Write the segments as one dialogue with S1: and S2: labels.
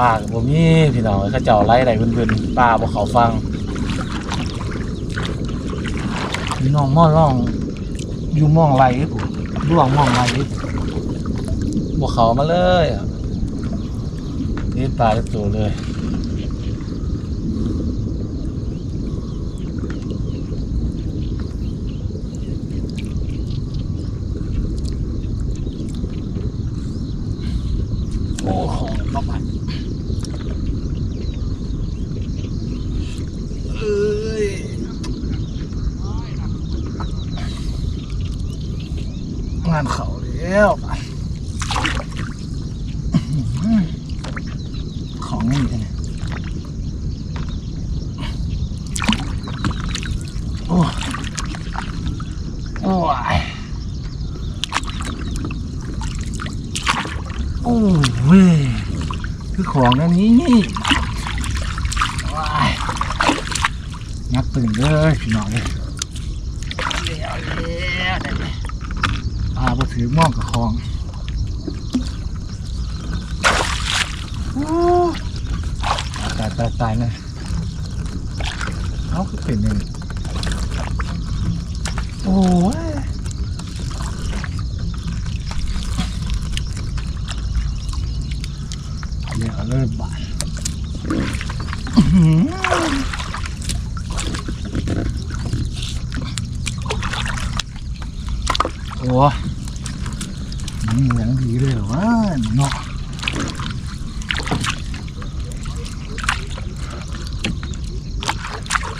S1: ป้ากับผมนี่พี่น้องเขาเจ้าไล่ไหลเพื่อนๆป้าบอกเขาฟังพี่น้องม่อนร่องอยู่ม่องไรร่วงม่องไรบอกเขามาเลยอะนี่ปลาจะตัวเลย โอ้โหนอกมันเอ้ยงานเขา แล้วของนี่เนี่ยโอ้โอ้ยโอ้เว้ยคือของนั่นนี้ว้ายนักตื่นเลยพี่น้องเลยเลี้ยวเลี้ยวได้เลยพาไป ถือหม้อกับของโอ้ตายตายตายเลยเอาคือเป็นยังไงโอ้ย เดี๋ยวเริ่มบานอื้อหือโอ้ยนี่อย่างดีเลยเหรอวะเนาะ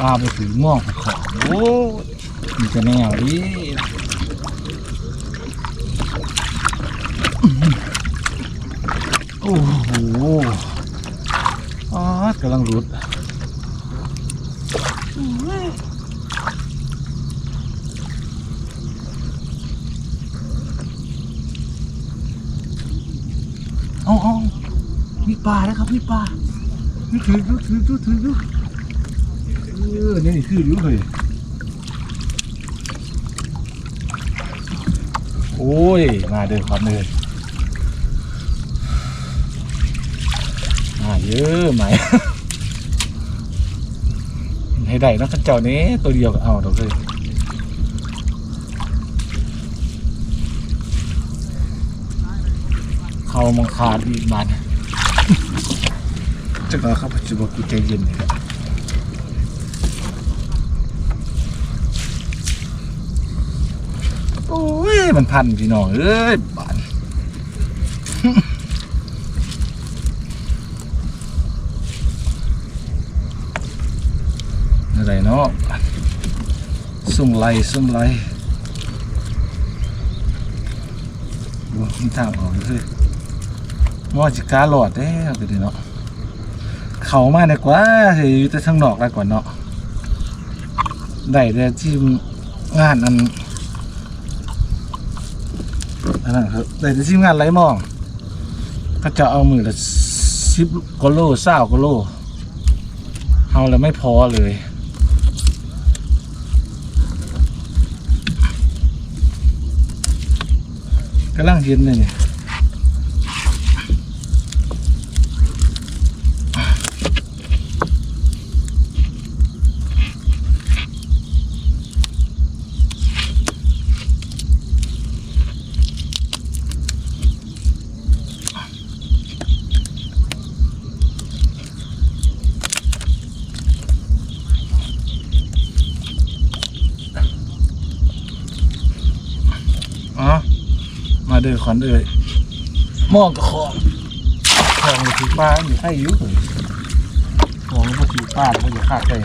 S1: ปลา ไปถือม่วงขอของโอ้มันจะแนวดีโอ้โหอ๋อกำลังรุดเอาเอามีปลาแล้วครับมีปลาถือดูถือดูถือดูเอ อนี่นี่คืออยู่เลยโอ้ย มาเดินความเดินมาเยอะไหมให้ได้นะขันเจ้านี้ตัวเดียวก็เอาดอกเลยเขามังคาดอีกมันจะก็เข้าปัจจุบันกูใจเย็นเลยครับ โอ้ย มันพันพี่น้องเอ้ยบานอะไรเนาะซุ่มไล่ซุ่มไล่ดูมีทางออกเลยมอจิกาหลอดได้เอาไปดิเนาะเขามาดีกว่าเฮ้ยอยู่แต่ทางนอกได้ก่อนเนาะได้แต่ที่งานอัน อันนั้นครับแต่ที่งานไรมอง ก็จะเอามือละสิบกโลเศร้ากโลเอาแล้วไม่พอเลยกำลังเย็นเลยเนี่ย ขอนเอ่ยมองกับของของมันถือป้าอยู่ใกล้อยุ่เลยมองมันถือป้าแล้วมันอยู่ข้างใกล้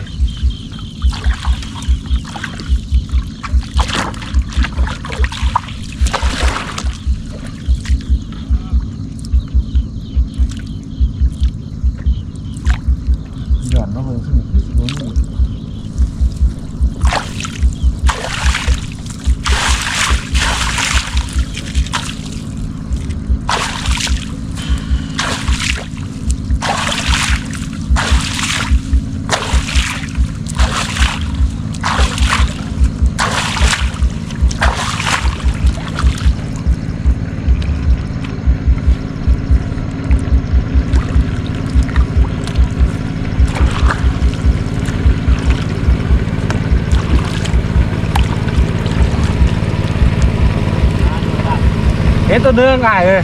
S1: หย่อนมาเบิ่งขึ้นขึ้นลงนี่ ห็นตัวเนื้อง่ายเลย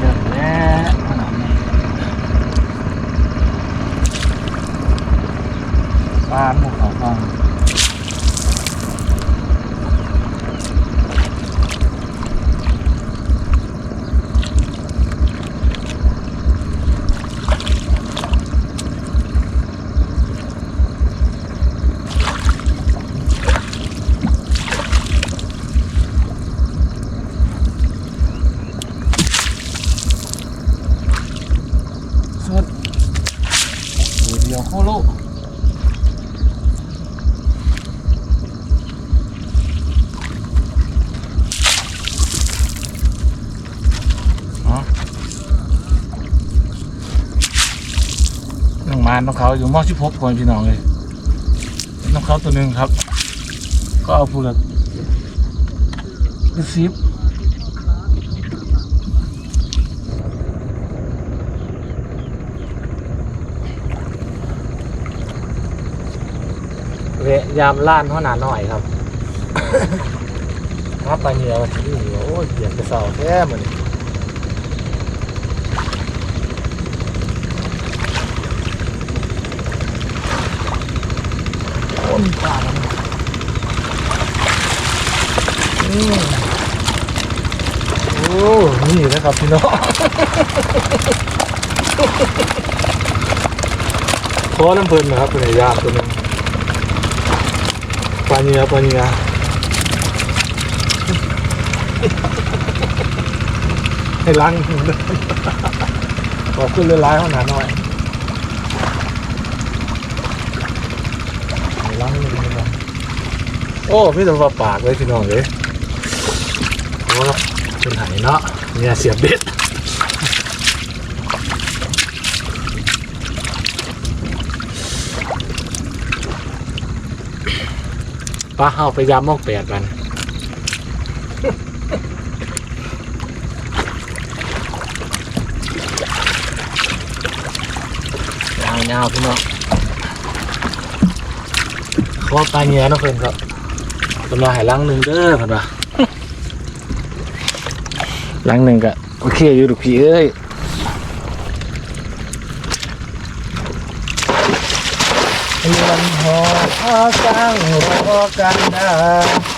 S1: เดินแล้วขนาดนี้ปลาหมกเขาฟังสุดตัวเดียวโคโลอ๋อน้อง มานน้องเขาอยู่มอที่พบก่อนพี่น้องเลยน้องเขาตัวหนึ่งครับ ก็เอาพูละกระซิบเวยามล้านเท่าหนาหน่อยครับ ครับปลาเหนียวที่นี่โอ้ยเหยียบกระเสาแท้มันโอ้ มีปลาแล้วนะอืมโอ้นี่นะครับพี่น้องขอน้ำเพลินนะครับเป็นยามตัวนึงปลาเนื้อปลาเนื้อให้ล้างเลยขอขึ้นเรือร้ายขนาหน่อยให้ ล้างนิดนึงนะโอ้พี่ตัวปากเลยพี่น้องเลยโอ้เป็นไหเนาะเนี่ยเสียบเบ็ดป้าเฮาไปยามมองแปดกันยาวยาวพี่น้อง ขอปลาเงี้ยนะเพื่อนครับเป็นมาหายลังหนึ่งเด้อเพื่อนว่าลังหนึ่งก็โอเคอยู่ดูกพี่เอ้ยเรียนหอสร้างรอกันนะ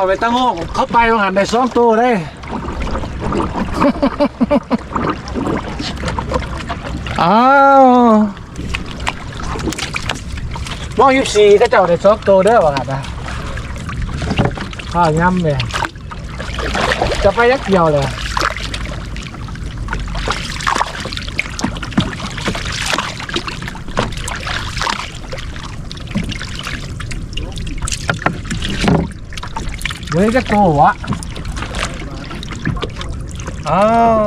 S1: ฝ้าไปตั้งห้องเขาไปโรงหันได้สองตัวได้ อ้าวมองยี่สี่ก็เจ้าได้ซอกโตเด้อว่าครับนะข้าวย่ำเลยจะไปยักเดียวเลย เว้ยจะโตวะอ้าว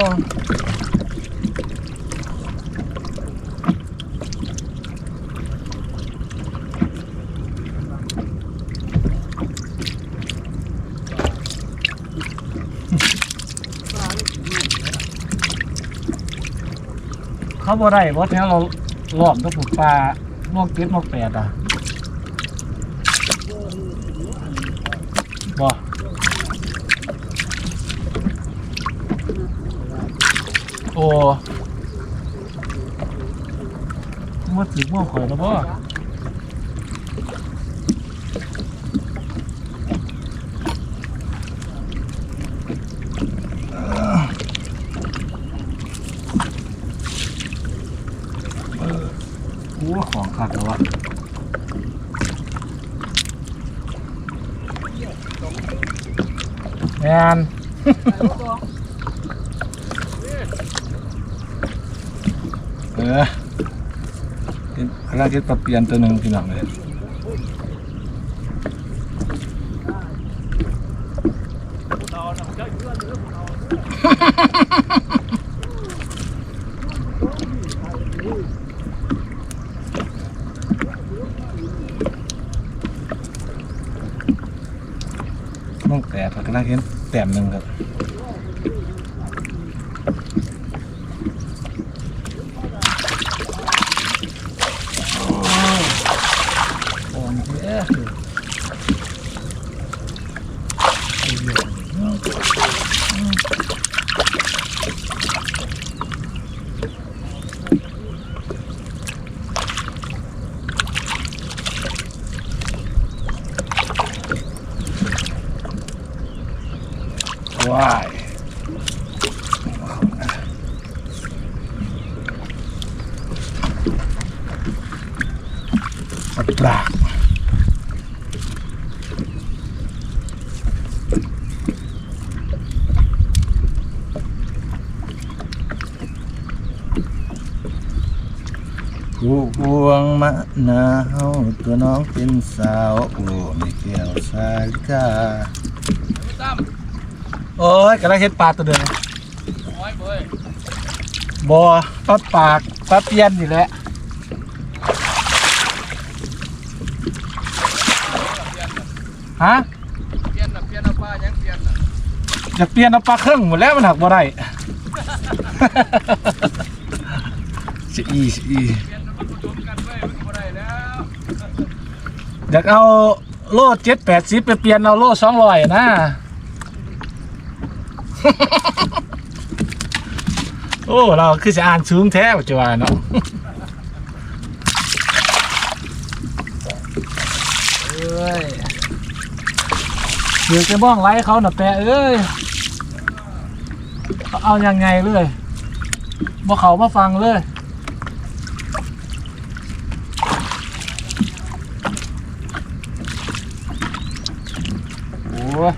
S1: เขาบ่ได้บ่แถวเราหลอมต้องปลูกปลาลวกเก็ดลวกแปดอะบ่โอ้ มาถึงม่วงข่อยแล้วบ่โอ้ของขาดแล้วะแมน เออเห็นกำลังคิดปรับเปลี่ยนตัวหนึ่งพี่น้องเลยน้องแปดกำลังเห็นแต้มหนึ่งครับ อ่อนเด้อว้าย ปลาผู้พวงมะนาวตัวน้องเป็นสาวโอ้ไม่แก้วสาลิกา
S2: ตั้ม
S1: โอ้ยกำลังเห็ดปลาตัวเดิม
S2: โอ้ยเบ้ย
S1: บอปลาปากปลาเปียนนี่แหละ ฮะ
S2: เปลี่ยนน่ะเปลี่ยนเอาป้ายังเปลี่ยนน่ะ
S1: อยากเปลี่ยนเอาปลาเครื่องหมดแล้วมันหักบ่ได้ สิอีสิอี
S2: เปลี่ยนมันผสมกันไว้มันก็บ่ได้แล้ว
S1: อยากเอาโล่เจ็ดแปดสิบไปเปลี่ยนเอาโล่สองร้อยนะ โอ้ เราคือจะอ่านสูงแท้ปัจจุบันเนาะ เอ้ย เดี๋ยวจะบ้องไล่เขาหน่ะแปะเอ้ยเขาเอายังไงเลยบ่เขามาฟังเลยโอ้ย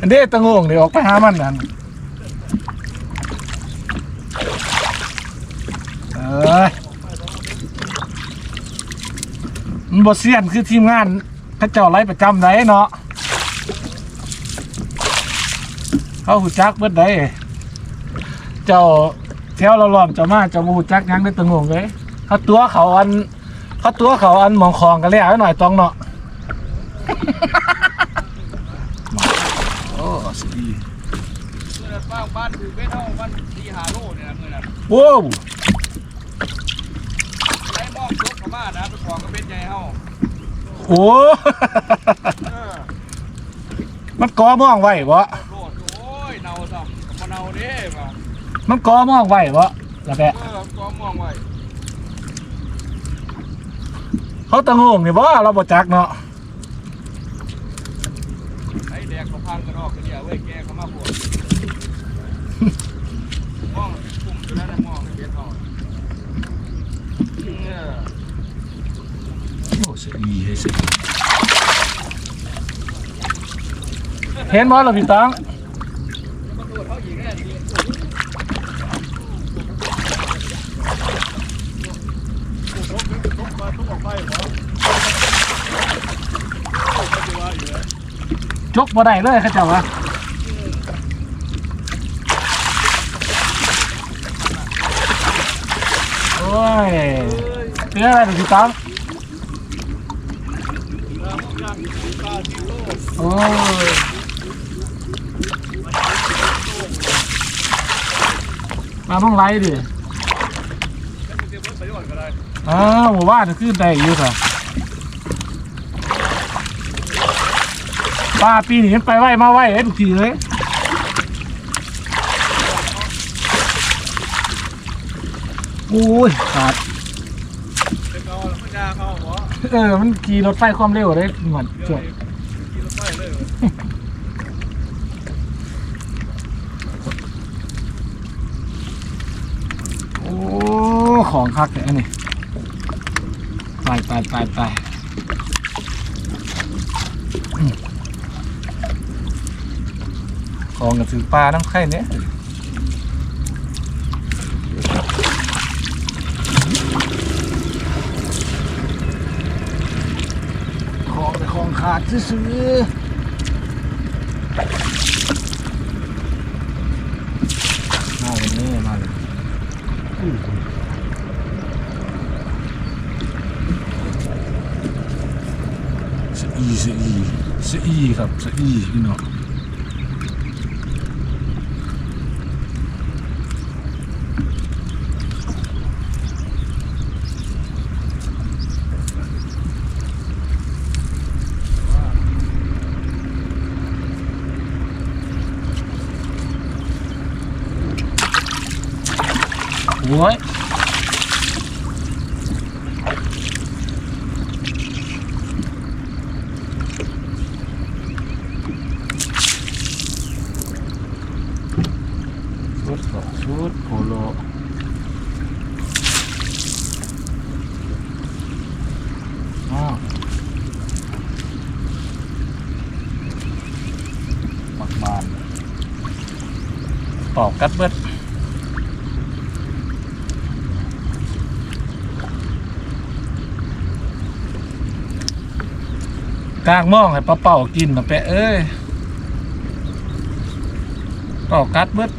S1: อันเด้ตะงงเดี๋ยวออกไปหามันนั่นเอ้ย มันบทเสียนคือทีมงานพระเจ้าไล่ประจำได้เนาะเขาหูจักเบิดได้เจ้าแถวเราล้อมเจ้ามาเจ้าบ่หูจักหยังได้ตะโงงเลยเขาตัวเขาอันเขาตัวเขาอันหมองคองกันแล้วหน่อยตองเนาะโอ้สกี
S2: เมื่อนั้นป้าบ้านถือเบ็ดเฮาบ้านตีหาโลเนี่ยนะมื้อนั้น
S1: โว้ว
S2: ไล่มองยกเข้ามานะไปของกับเบ็ดใหญ่เฮา
S1: โอ้
S2: เออ
S1: มันกอมองไว้บ่
S2: โลดโอ้ยเนาซ้ำบ่เนาเด้ว่า
S1: มันกอมองไว้บ่ละแปะ
S2: เออก็มองไว้
S1: เขาตะโงงนี่บ่เราบ่จักเนาะ
S2: ไอ้แดกก็พังกันออกกันเดียวเว้ยแกเข้ามาพวก มองกลุ่มตัวนั้นน่ะมองให้เบ็ดเฮาเนี่ย
S1: โอ้เสียอีให้เสียเห็นบ่ล่ะพี่ตัง
S2: ก็ตัวเขาอีกแน่นี่ทุกมาทุกออ เห็นบ่หรอพี่ตังจ
S1: กบ่ได้เลยข้าเจ้าวะโอ้ยเห็นอะไรหรือพี่ตัง
S2: แล้วพวกย่างปลาที่โลก
S1: โอ้มาต้องไล่ดิอ้าวหมู่บ้านขึ้นได้อยู่ค่ะป้าปีนี้ไปไหวมาไหวเอ้ทุกทีเลยโอ้ยขาด
S2: เออ
S1: มันขี่รถไฟความเร็วได้เหมือน
S2: เกินรถไฟเลย
S1: โอ้ ของคักแต่อันนี้ไปไปไปไปของกับถือปลาน้ำไข่เนี้ยของแต่ของขาดซื้อมาเลยนี่มาเลย สะอีสะอี สะอีครับสะอีพี่น้อง สองชุดโพโลอ้าวมักบานตอบกัดเบิดกลางมองให้ปลาเป่ากินมาแปะเอ้ยต่อกัดเบิด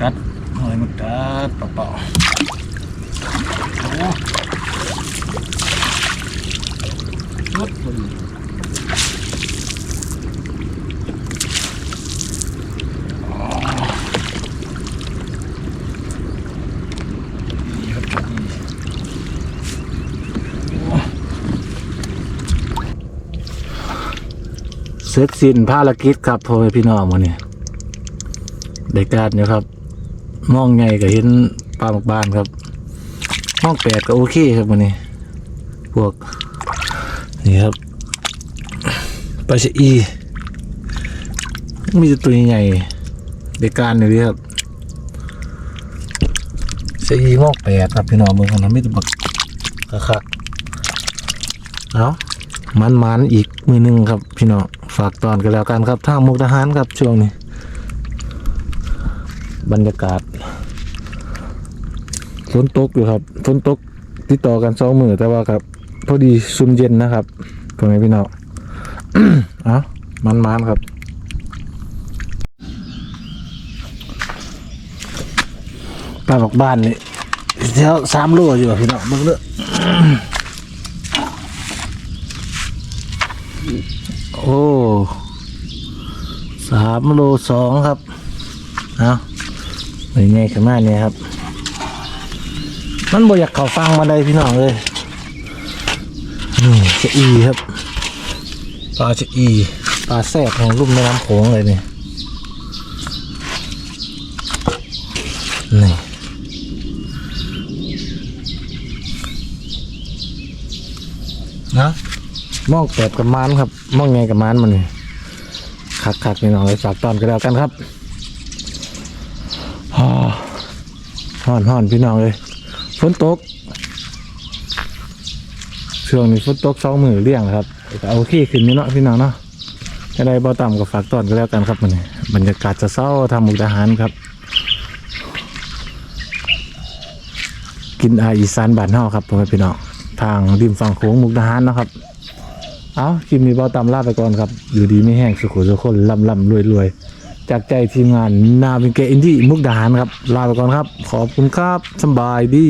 S1: กัดหอยมันกัดเปล่าโอ้รับดีเสร็จสิ้นภารกิจครับพ่อแม่พี่น้องวันนี้ได้การอยู่ครับ มองไงก็เห็นปลาหมกบานครับมองแปดก็โอเคครับวันนี้ พวก นี่ครับปลาชะอี มีตัวใหญ่ๆได้การอยู่ดีครับสีโมกแปดครับพี่น้องเมืองของน้ำมิตรบักคักเอามันมันๆอีกมือหนึงครับพี่น้องฝากตอนกันแล้วกันครับทางมุกทหารครับช่วงนี้ บรรยากาศฝนตกอยู่ครับฝนตกติดต่อกันสองมือแต่ว่าครับ พอดีซุมเย็นนะครับพ่อแม่พี่น้องเอามันมันครับปลาบอกบ้านนี่เดี๋ยวสามโลอยู่พี่น้องเบิ่งเด้อโอ้สามโลสองครับ เอา เลยไงขึ้นมาเนี่ยครับ มันบอยากเขาฟังมาได้พี่น้องเลยนี่จะอีครับปลาจะอีปลาแซ่บของรุ่มแม่น้ำโขงเลยเนี่ยนี่นะมองแบบกับมันครับมองไงกับมันมันคักคักพี่น้องเลยฝากตอนกันแล้วกันครับ ห่อนห่อนพี่น้องเลยฝนตกช่วงนี้ฝนตกสองมือเลี่ยงนะครับแต่โอเคขึ้นนี่เนาะพี่น้องเนาะอะไรบ่ต่ำกับฝากตอนกันแล้วกันครับมันนี่บรรยากาศจะเศร้าทำมุกดาหารครับ กินอาหารอีสานบ้านเฮาครับพ่อแม่พี่น้องทางริมฝั่งโขงมุกดาหารนะครับ เอาคลิปนี้เบาตามลาไปก่อนครับ อยู่ดีไม่แห้งสุขุสุขคนล่ำล่ำรวยรวย จากใจทีมงานนาวินเกอินดี้มุกดาหารครับ ลาไปก่อนครับ ขอบคุณครับสบายดี